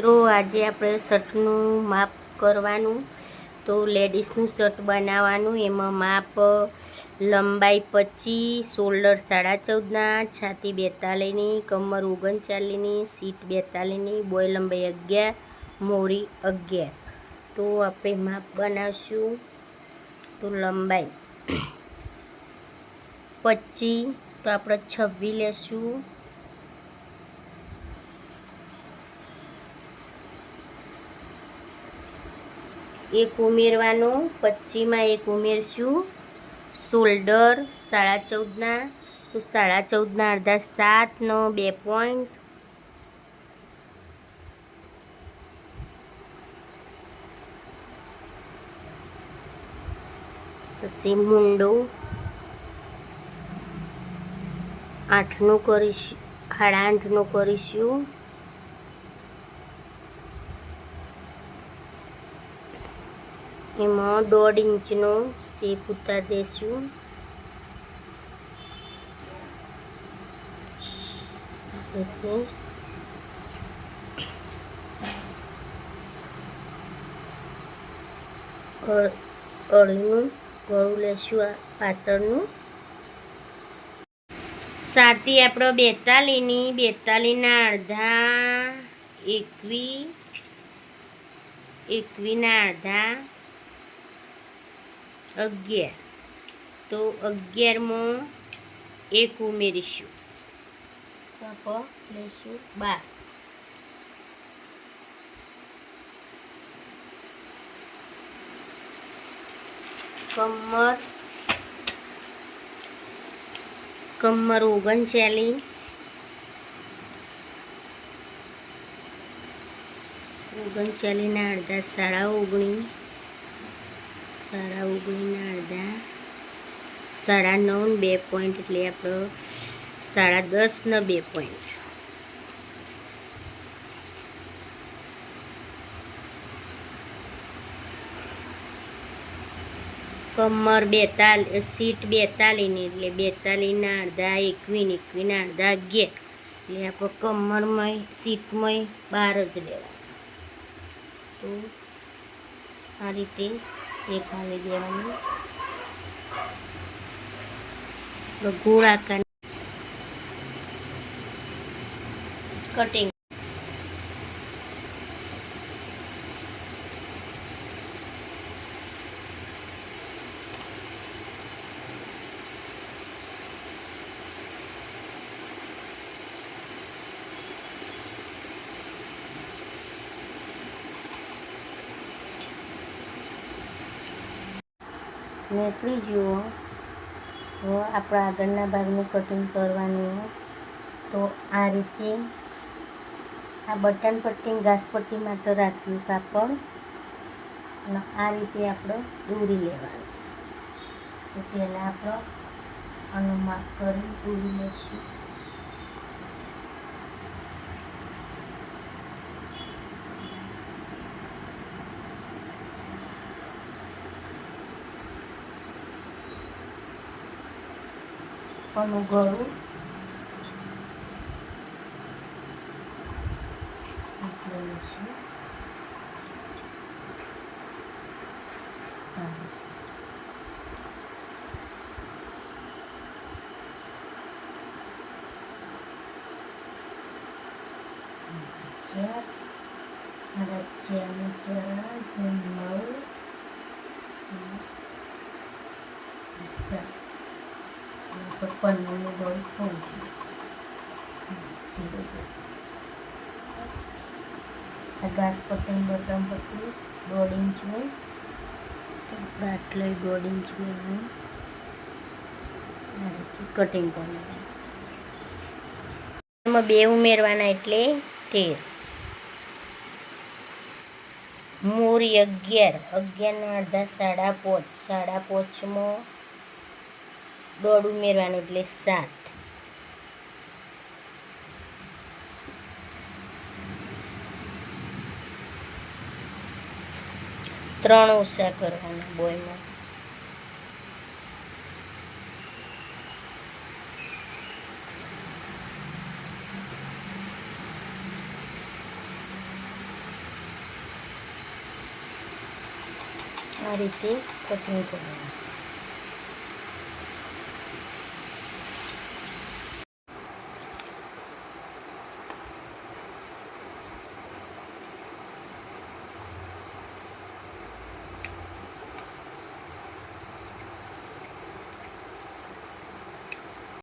મિત્રો, આજે આપણે શર્ટનું માપ કરવાનું. તો લેડીઝનું શર્ટ બનાવવાનું. એમાં માપ, લંબાઈ પચીસ, શોલ્ડર સાડા ચૌદના, છાતી બેતાલીસની, કમર ઓગણચાલીસની, સીટ બેતાલીસની, બોય લંબાઈ અગિયાર, મોરી અગિયાર. તો આપણે માપ બનાવશું. તો લંબાઈ પચીસ. તો આપણે છવ્વીસ લેશું. એક ઉમેરવાનું પચીમાં એક ઉમેરશું. શોલ્ડર સાડા ચૌદના, તો સાડા ચૌદના અડધા સાતનો બે પોઈન્ટ પછી મુંડો. આઠનું કરીશ, સાડા આઠનું કરીશું. એમાં દોઢ ઇંચનો શેપ ઉતાર દઈશું એટલે અ- અળીનું ગળું લેશું આ પાછળનું સાતી આપણો બેતાલીની બેતાલીના અડધા એકવી એકવીના અડધા અગિયાર. તો અગિયારમાં એક ઉમેરીશું. લઈશું બાર. કમર કમર ઓગણચાલીસ. ઓગણચાલીસના અડધા સાડા ઓગણીસ. સાડા ઓગણીના અડધા, સાડા નવ ને બે પોઈન્ટ એટલે આપણો સાડા દસના બે પોઈન્ટ કમર બેતાલીસ સીટ બેતાલીની એટલે બેતાલીના અડધા, એકવીસ, એકવીસના અડધા અગિયાર એટલે આપણો કમરમાં સીટમાં બાર જ લેવા તો આ રીતે શેપ આવી દેવાનું. તો ગોળ આકાર કટિંગ નેકળી જુઓ. તો આપણા આગળના ભાગનું કટિંગ કરવાનું. તો આ રીતે આ બટન પટ્ટી ઘાસ પટ્ટી માટે રાખ્યું કાપડ. અને આ રીતે આપણે દોરી લેવાનું. તો પહેલાં આપણે આનું માપ કરી દોરી લઈશું. Vamos agora. Agora tira, agora tira, tira, tira, પન્નાનું ગળું ખોલશું સીધું છે આ ઘાસ પટ્ટી બટન પટ્ટી દોઢ ઇંચનું આટલે દોઢ ઇંચનું આ રીતે કટિંગ કરવાનું એમાં બે ઉમેરવાના એટલે તેર. મોરી અગિયાર. અગિયારના અડધા સાડા પોચ. સાડા પોચમાં દોડ ઉમેરવાનું એટલે સાત. ત્રણ ઓછા કરવાના બોયમાં. આ રીતે કટિંગ કરવાનું